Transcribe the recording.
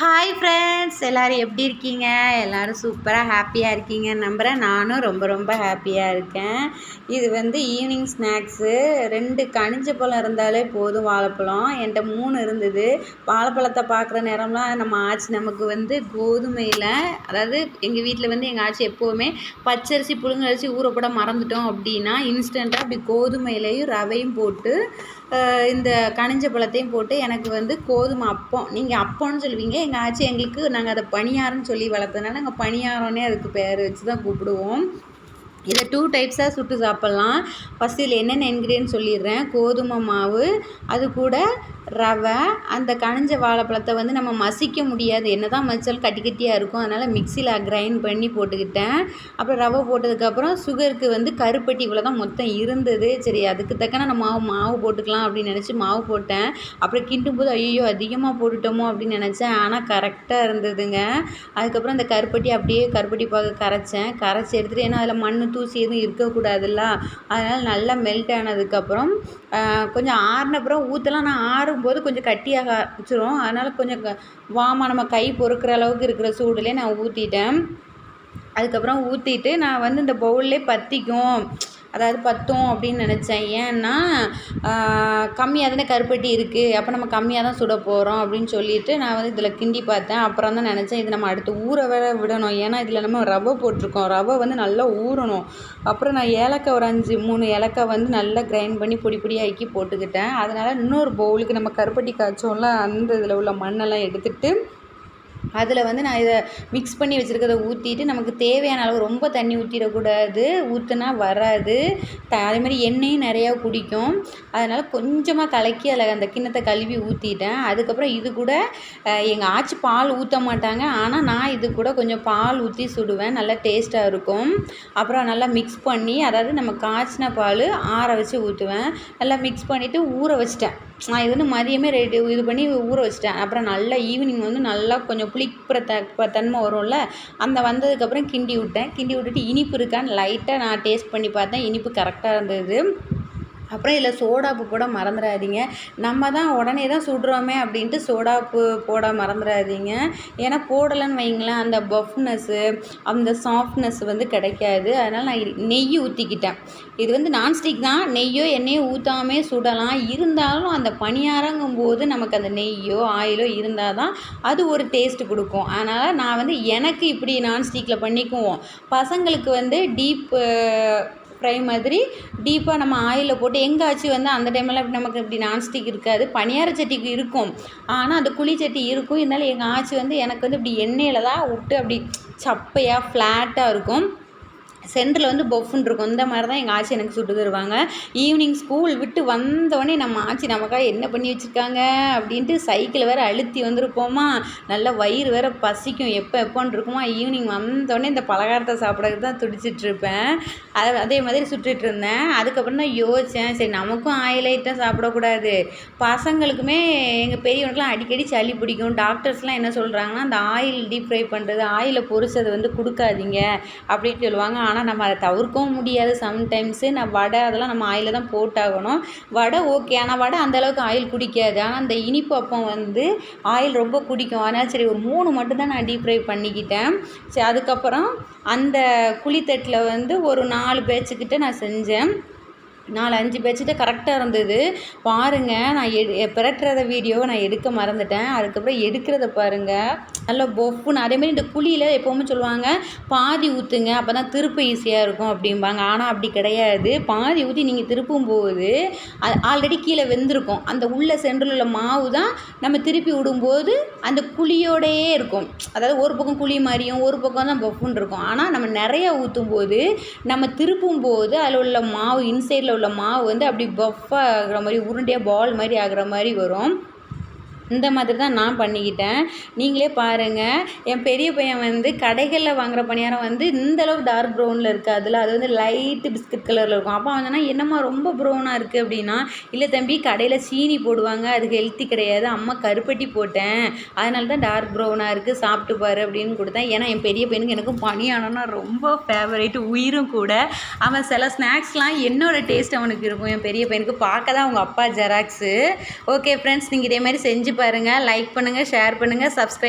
Hi friends எல்லோரும் எப்படி இருக்கீங்க? எல்லோரும் சூப்பராக ஹாப்பியாக இருக்கீங்க. நம்புகிறேன் நானும் ரொம்ப ரொம்ப ஹாப்பியாக இருக்கேன். இது வந்து ஈவினிங் ஸ்நாக்ஸு ரெண்டு கனிஞ்ச பழம் இருந்தாலே போதும் வாழைப்பழம். என்கிட்ட மூணு இருந்தது. வாழைப்பழத்தை பார்க்குற நேரம்லாம் நம்ம ஆச்சு நமக்கு வந்து கோதுமையில் அதாவது எங்கள் வீட்டில் வந்து எங்கள் ஆச்சு எப்போவுமே பச்சரிசி புழுங்கரிசி ஊறப்பட மறந்துட்டோம் அப்படின்னா இன்ஸ்டண்ட்டாக அப்படி கோதுமையிலையும் ரவையும் போட்டு இந்த கனிஞ்ச பழத்தையும் போட்டு எனக்கு வந்து கோதுமை அப்பம். நீங்கள் அப்பம்னு சொல்லுவீங்க. எங்கள் ஆச்சி எங்களுக்கு நாங்கள் அதை பணியாரம்னு சொல்லி வளர்த்ததுனால நாங்கள் பணியாரம்னே அதுக்கு பேர் வச்சு தான் கூப்பிடுவோம். இதை டூ டைப்ஸாக சுட்டு சாப்பிட்லாம். ஃபஸ்ட்டு இதில் என்னென்ன இன்க்ரீடியன்ட் சொல்லிடுறேன். கோதுமை மாவு அது கூட ரவை அந்த கனிஞ்ச வாழைப்பழத்தை வந்து நம்ம மசிக்க முடியாது. என்ன தான் மசித்தாலும் கட்டி கட்டியாக இருக்கும். அதனால் மிக்சியில் கிரைண்ட் பண்ணி போட்டுக்கிட்டேன். அப்புறம் ரவை போட்டதுக்கப்புறம் சுகருக்கு வந்து கருப்பட்டி இவ்வளோ தான் மொத்தம் இருந்தது. சரி அதுக்கு தக்கன நான் மாவு மாவு போட்டுக்கலாம் அப்படின்னு நினச்சி மாவு போட்டேன். அப்புறம் கிண்டும் போது ஐயோ அதிகமாக போட்டுட்டோமோ அப்படின்னு நினச்சேன். ஆனால் கரெக்டாக இருந்ததுங்க. அதுக்கப்புறம் அந்த கருப்பட்டி அப்படியே கருப்பட்டி பார்க்க கரைச்சேன். கரைச்சி எடுத்துகிட்டு ஏன்னா அதில் மண் தூசி எதுவும் இருக்கக்கூடாதுல்ல. அதனால் நல்லா மெல்ட் ஆனதுக்கப்புறம் கொஞ்சம் ஆறினப்புறம் ஊற்றலாம் நான் ஆறு போது கொஞ்சம் கட்டியாக ஆரம்பிச்சிரும். அதனால் கொஞ்சம் க வாமா நம்ம கை பொறுக்கிற அளவுக்கு இருக்கிற சூடுலேயே நான் ஊற்றிட்டேன் அதுக்கப்புறம் ஊற்றிட்டு நான் வந்து இந்த பவுல்லே பற்றிக்கும் அதாவது பற்றும் அப்படின்னு நினச்சேன். ஏன்னா கம்மியாக தானே கருப்பட்டி இருக்குது அப்போ நம்ம கம்மியாக தான் சுட போகிறோம் அப்படின்னு சொல்லிட்டு நான் வந்து இதில் கிண்டி பார்த்தேன். அப்புறம் தான் நினச்சேன் இது நம்ம அடுத்து ஊற வேற விடணும். ஏன்னா இதில் நம்ம ரவை போட்டிருக்கோம். ரவை வந்து நல்லா ஊறணும். அப்புறம் நான் ஏலக்காய் ஒரு அஞ்சு மூணு ஏலக்காய் வந்து நல்லா கிரைண்ட் பண்ணி பொடி பொடியாக்கி போட்டுக்கிட்டேன். அதனால் இன்னொரு பவுலுக்கு நம்ம கருப்பட்டி காய்ச்சோம்ல அந்த இதில் உள்ள மண்ணெல்லாம் எடுத்துகிட்டு அதில் வந்து நான் இதை மிக்ஸ் பண்ணி வச்சுருக்கத ஊற்றிட்டு நமக்கு தேவையான அளவு ரொம்ப தண்ணி ஊற்றிடக்கூடாது ஊற்றுனா வராது. த அதேமாதிரி எண்ணெயும் நிறையா குடிக்கும். அதனால் கொஞ்சமாக கலக்கி அதில் அந்த கிண்ணத்தை கழுவி ஊற்றிட்டேன் அதுக்கப்புறம் இது கூட எங்கள் ஆச்சி பால் ஊற்ற மாட்டாங்க. ஆனால் நான் இது கூட கொஞ்சம் பால் ஊற்றி சுடுவேன். நல்லா டேஸ்ட்டாக இருக்கும். அப்புறம் நல்லா மிக்ஸ் பண்ணி அதாவது நம்ம காய்ச்சின பால் ஆற வச்சு ஊற்றுவேன் நல்லா மிக்ஸ் பண்ணிவிட்டு ஊற வச்சிட்டேன். நான் இது வந்து மதியமே ரெடி இது பண்ணி ஊற வச்சிட்டேன். அப்புறம் நல்லா ஈவினிங் வந்து நல்லா கொஞ்சம் புளிப்புற த தன்மை வரும்ல அந்த வந்ததுக்கப்புறம் கிண்டி விட்டேன். கிண்டி விட்டுட்டு இனிப்பு இருக்கான்னு லைட்டாக நான் டேஸ்ட் பண்ணி பார்த்தேன். இனிப்பு கரெக்டாக இருந்தது. அப்புறம் இதில் சோடாப்பு போட மறந்துடாதீங்க நம்ம தான் உடனே தான் சுடுறோமே அப்படின்ட்டு சோடாப்பு போட மறந்துடாதீங்க ஏன்னா போடலைன்னு வைங்களேன் அந்த பஃப்னஸ்ஸு அந்த சாஃப்ட்னஸ் வந்து கிடைக்காது. அதனால் நான் நெய் ஊற்றிக்கிட்டேன் இது வந்து நான்ஸ்டிக் தான். நெய்யோ எண்ணெயோ ஊற்றாமே சுடலாம். இருந்தாலும் அந்த பணியாரங்கும் போது நமக்கு அந்த நெய்யோ ஆயிலோ இருந்தால் தான் அது ஒரு டேஸ்ட்டு கொடுக்கும். அதனால் நான் வந்து எனக்கு இப்படி நான்ஸ்டிக்கில் பண்ணிக்குவோம். பசங்களுக்கு வந்து டீப்பு ஃப்ரை மாதிரி டீப்பாக நம்ம ஆயிலில் போட்டு எங்காச்சும் வந்து அந்த டைம்லாம் இப்படி நமக்கு இப்படி நான்ஸ்டிக் இருக்காது. பனியார சட்டிக்கு இருக்கும். ஆனால் அந்த குழி சட்டி இருக்கும். இருந்தாலும் எங்கள் ஆச்சி வந்து எனக்கு வந்து இப்படி எண்ணெயில் தான் விட்டு அப்படி சப்பையாக ஃப்ளாட்டாக இருக்கும். சென்டரில் வந்து பொஃப்னு இருக்கும். இந்த மாதிரி தான் எங்கள் ஆச்சி எனக்கு சுட்டு தருவாங்க. ஈவினிங் ஸ்கூல் விட்டு வந்தோடனே நம்ம ஆச்சி நமக்காக என்ன பண்ணி வச்சுருக்காங்க அப்படின்ட்டு சைக்கிளை வேறு அழுத்தி வந்திருப்போமா? நல்ல வயிறு வேறு பசிக்கும். எப்போ எப்போன்னு இருக்குமா? ஈவினிங் வந்தோடனே இந்த பலகாரத்தை சாப்பிட்றதுக்கு தான் துடிச்சிட்ருப்பேன் அதை அதே மாதிரி சுட்டுட்டு இருந்தேன். அதுக்கப்புறம் தான் யோசித்தேன் சரி நமக்கும் ஆயில் ஐட்டம் சாப்பிடக்கூடாது. பசங்களுக்குமே எங்கள் பெரியவனுக்குலாம் அடிக்கடி சளி பிடிக்கும். டாக்டர்ஸ்லாம் என்ன சொல்கிறாங்கன்னா அந்த ஆயில் டீப் ஃப்ரை பண்ணுறது ஆயிலை பொரிச்சதை வந்து கொடுக்காதீங்க அப்படின்னு சொல்லுவாங்க. ஆனால் நம்ம அதை தவிர்க்கவும் முடியாது. சம்டைம்ஸு நான் வடை அதெல்லாம் நம்ம ஆயிலில் தான் போட்டாகணும். வடை ஓகே ஆனால் வடை அந்தளவுக்கு ஆயில் குடிக்காது. ஆனால் அந்த இனிப்பு அப்பம் வந்து ஆயில் ரொம்ப குடிக்கும். அதனால் சரி ஒரு மூணு மட்டும் தான் நான் டீப் ஃப்ரை பண்ணிக்கிட்டேன். சரி அதுக்கப்புறம் அந்த குழித்தட்டில் வந்து ஒரு நாலு பேச்சுக்கிட்ட நான் செஞ்சேன். நாலு அஞ்சு பேட்சிட்ட கரெக்டாக இருந்தது. பாருங்கள் நான் எடு பிரட்டுறத வீடியோவை நான் எடுக்க மறந்துட்டேன். அதுக்கப்புறம் எடுக்கிறத பாருங்கள் நல்லா பொஃப்புன்னு அதேமாரி இந்த குழியில் எப்போவுமே சொல்லுவாங்க பாதி ஊற்றுங்க அப்போ தான் திருப்ப ஈஸியாக இருக்கும் அப்படிம்பாங்க. ஆனால் அப்படி கிடையாது. பாதி ஊற்றி நீங்கள் திருப்பும் போது அது ஆல்ரெடி கீழே வெந்திருக்கும். அந்த உள்ள சென்டரில் உள்ள மாவு தான் நம்ம திருப்பி விடும்போது அந்த குழியோடையே இருக்கும். அதாவது ஒரு பக்கம் குழி மாதிரியும் ஒரு பக்கம் தான் பஃப்புன்னு இருக்கும். ஆனால் நம்ம நிறைய ஊற்றும் போது நம்ம திருப்பும் போது அதில் உள்ள மாவு இன்சைடில் உள்ள மாவு வந்து அப்படி பஃப்பாக ஆகிற மாதிரி உருண்டையாக பால் மாதிரி ஆகிற மாதிரி வரும். இந்த மாதிரி தான் நான் பண்ணிக்கிட்டேன். நீங்களே பாருங்கள் என் பெரிய பையன் வந்து கடைகளில் வாங்குகிற பணியாரம் வந்து இந்தளவு டார்க் ப்ரௌனில் இருக்காதுல்ல அது வந்து லைட்டு பிஸ்கட் கலரில் இருக்கும். அப்போ அவன் என்னம்மா ரொம்ப ப்ரௌனாக இருக்குது அப்படின்னா இல்லை தம்பி கடையில் சீனி போடுவாங்க. அது ஹெல்த்தி கிடையாது. அம்மா கருப்பட்டி போட்டேன். அதனால தான் டார்க் ப்ரௌனாக இருக்குது சாப்பிட்டு பாரு அப்படின்னு கொடுத்தேன். ஏன்னா என் பெரிய பையனுக்கு எனக்கும் பணியானம்னா ரொம்ப ஃபேவரேட் உயிரும் கூட. அவன் சில ஸ்நாக்ஸ்லாம் என்னோடய டேஸ்ட் அவனுக்கு இருக்கும். என் பெரிய பையனுக்கு பார்க்க தான் அவங்க அப்பா ஜெராக்ஸு ஓகே ஃப்ரெண்ட்ஸ் நீங்கள் இதே மாதிரி செஞ்சு பாருங்கள் லைக் பண்ணுங்கள் ஷேர் பண்ணுங்கள் சப்ஸ்கிரைப்